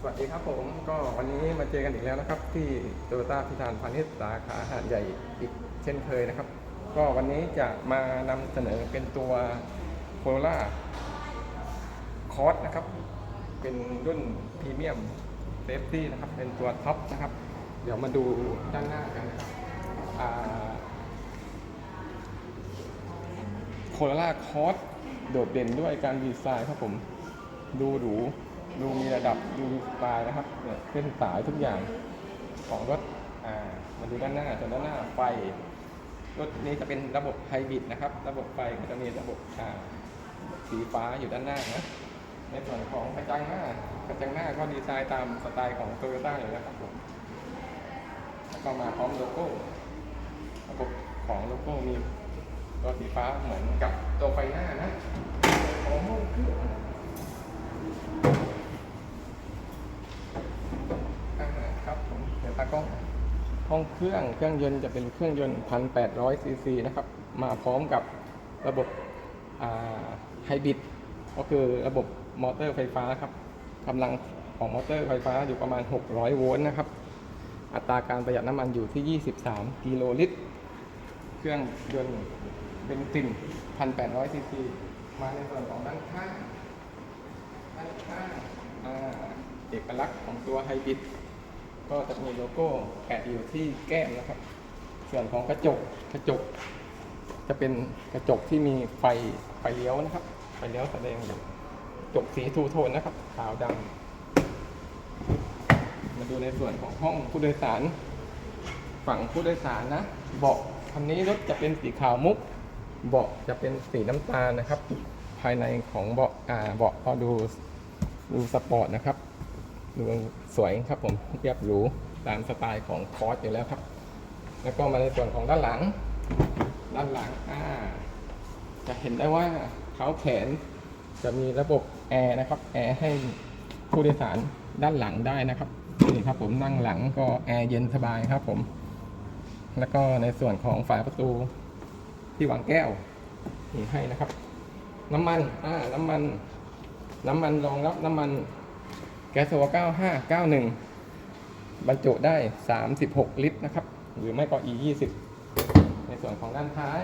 สวัสดีครับผมก็วันนี้มาเจอกันอีกแล้วนะครับ ที่โตโยต้าพิธานพาณิชย์สาขาหาดใหญ่อีกเช่นเคยนะครับ ก็วันนี้จะมานำเสนอเป็นตัวโคโรล่าคอร์สนะครับ เป็นรุ่นพรีเมียมเซฟตี้นะครับ เป็นตัวท็อปนะครับ เดี๋ยวมาดูด้านหน้ากันนะครับโคโรล่าคอร์สโดดเด่นด้วยการดีไซน์ครับผม ดูหรู ดูมีระดับดูมีสไตล์นะครับเนี่ยเส้นสายทุกอย่างของรถอ่ามาดูด้านหน้าส่วนด้านหน้าไฟรถนี้จะเป็นระบบไฮบริดนะครับ ระบบไฟก็จะมีระบบอ่าสีฟ้าอยู่ด้านหน้านะในส่วนของกระจังหน้ากระจังหน้าก็ดีไซน์ตามสไตล์ของโตโยต้าอยู่แล้วครับผมแล้วก็มาพร้อมโลโก้ระบบของโลโก้มีตัวสีฟ้าเหมือนกับตัวไฟหน้านะของห้องเครื่อง อ่าครับผมเดี๋ยวตากล้อง ห้องเครื่องเครื่องยนต์จะเป็นเครื่องยนต์1,800ซีซีนะครับ มาพร้อมกับระบบไฮบริดก็คือระบบมอเตอร์ไฟฟ้าครับกำลังของมอเตอร์ไฟฟ้าอยู่ประมาณ 600 โวลต์นะครับ อัตราการประหยัดน้ำมันอยู่ที่ 23 กิโลลิตร เครื่องยนต์เป็นซิน1,800ซีซีมาในส่วนของด้านข้างด้านข้างเอกลักษณ์ของตัวไฮบริด ก็จะมีโลโก้แปะอยู่ที่แก้มนะครับ ส่วนของกระจกกระจก จะเป็นกระจกที่มีไฟไฟเลี้ยวนะครับ ไฟเลี้ยวแสดงอยู่กระจกสีทูโทนนะครับ ขาวดำมาดูในส่วนของห้องผู้โดยสาร ฝั่งผู้โดยสารนะเบาะคันนี้รถจะเป็นสีขาวมุก เบาะจะเป็นสีน้ำตาลนะครับ ภายในของเบาะอ่าเบาะก็ดูดูสปอร์ตนะครับ ดูสวยครับผมเรียบหรูตามสไตล์ของคอร์สอยู่แล้วครับ แล้วก็มาในส่วนของด้านหลัง ด้านหลังอ่าจะเห็นได้ว่าเท้าแขนจะมีระบบแอร์นะครับแอร์ให้ผู้โดยสารด้านหลังได้นะครับนี่ครับผมนั่งหลังก็แอร์เย็นสบายครับผม แล้วก็ในส่วนของฝาประตูที่วางแก้วนี่ให้นะครับ น้ำมันอ่าน้ำมัน น้ำมันรองรับน้ำมัน แก๊สโซ95 91 บรรจุได้ 36 ลิตรนะครับ หรือไม่ก็ E 20 ในส่วนของด้านท้าย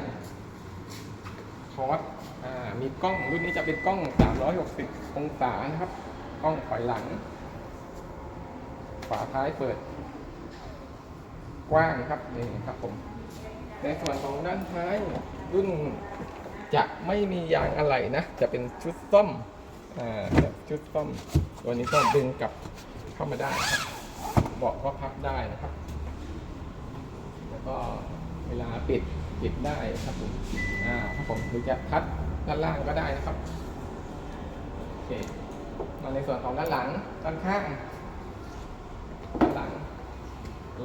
คอร์สมีกล้องรุ่นนี้จะเป็นกล้อง 360 องศานะครับ กล้องถอยหลัง ฝาท้ายเปิด กว้างครับนี่ครับผม ในส่วนของด้านท้ายรุ่นจะไม่มียางอะไหล่นะ จะเป็นชุดซ่อม ชุดซ่อมตัวนี้ก็ดึงกลับเข้ามาได้ครับเบาะก็พับได้นะครับ แล้วก็เวลาปิดปิดได้ครับผมอ่าครับผมหรือจะพัดด้านล่างก็ได้นะครับโอเคมาในส่วนของด้านหลังด้านข้างด้านหลัง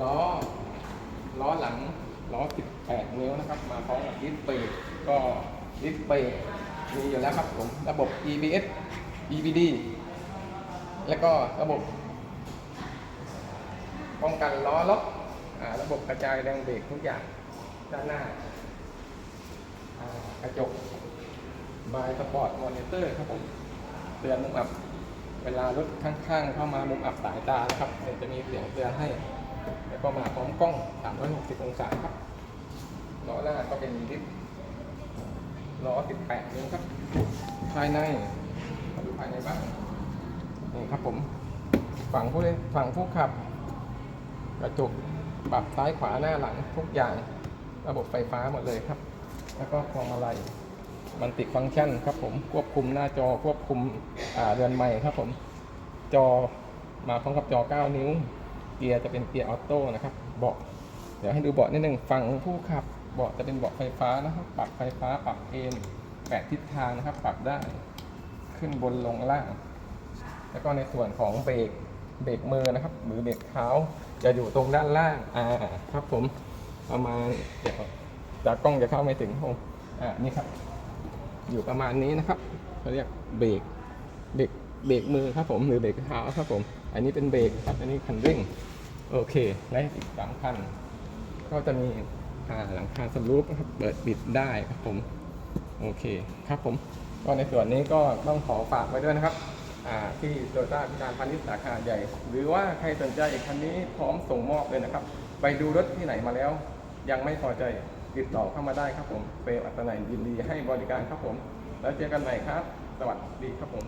ล้อล้อหลังล้อ 18 นิ้วนะครับ มาพร้อมกับดิสเบรกก็ดิสเบรก มีอยู่แล้วครับผมระบบ EBS EBD แล้วก็ระบบ ป้องกันล้อล็อกระบบกระจายแรงเบรกทุกอย่างด้านหน้ากระจกบายสปอร์ตมอนิเตอร์ครับผมเตือนมุมอับ เวลารถข้างๆ เข้ามามุมอับสายตานะครับเดี๋ยวจะมีเสียงเตือนให้ แล้วก็มาพร้อมกล้อง 360 องศาครับล้อหน้าก็เป็นดิฟ ล้อ18นิ้วครับ ภายในมาดูภายในบ้างนี่ครับผม ฝั่งผู้เล่นฝั่งผู้ขับ กระจกปรับซ้ายขวาหน้าหลังทุกอย่างระบบไฟฟ้าหมดเลยครับ แล้วก็พวงมาลัยมันติดฟังก์ชันครับผมควบคุมหน้าจอควบคุมอ่าเรือนใหม่ครับผมจอมาพร้อมกับจอ 9 นิ้ว เกียร์จะเป็นเกียร์ออโต้นะครับเบาะเดี๋ยวให้ดูเบาะนิดนึงฝั่งผู้ขับ บาะจะเป็นเบาะไฟฟ้านะครับ ปรับไฟฟ้า ปรับเอนแปดทิศทางนะครับ ปรับได้ ขึ้นบนลงล่าง แล้วก็ในส่วนของเบรก เบรกมือนะครับ หรือเบรกเท้า จะอยู่ตรงด้านล่าง อ่า ครับผม ประมาณเดี๋ยวจากกล้องจะเข้าไม่ถึงผมอ่า นี่ครับ อยู่ประมาณนี้นะครับเขาเรียกเบรก เบรก เบรกมือครับผม หรือเบรกเท้าครับผม อันนี้เป็นเบรกครับ อันนี้คันเร่ง โอเค และอีกสามคัน ก็จะมีาหลังคาสลูปครับเปิดปิดได้ครับผมโอเคครับผมก็ในส่วนนี้ก็ต้องขอฝากไว้ด้วยนะครับที่โตโยต้าพิการพาณิชย์สาขาใหญ่ หรือว่าใครสนใจคันนี้พร้อมส่งมอบเลยนะครับ ไปดูรถที่ไหนมาแล้ว ยังไม่พอใจติดต่อเข้ามาได้ครับผมเฟรมอัตนัยยินดีให้บริการครับผม แล้วเจอกันใหม่ครับ สวัสดีครับผม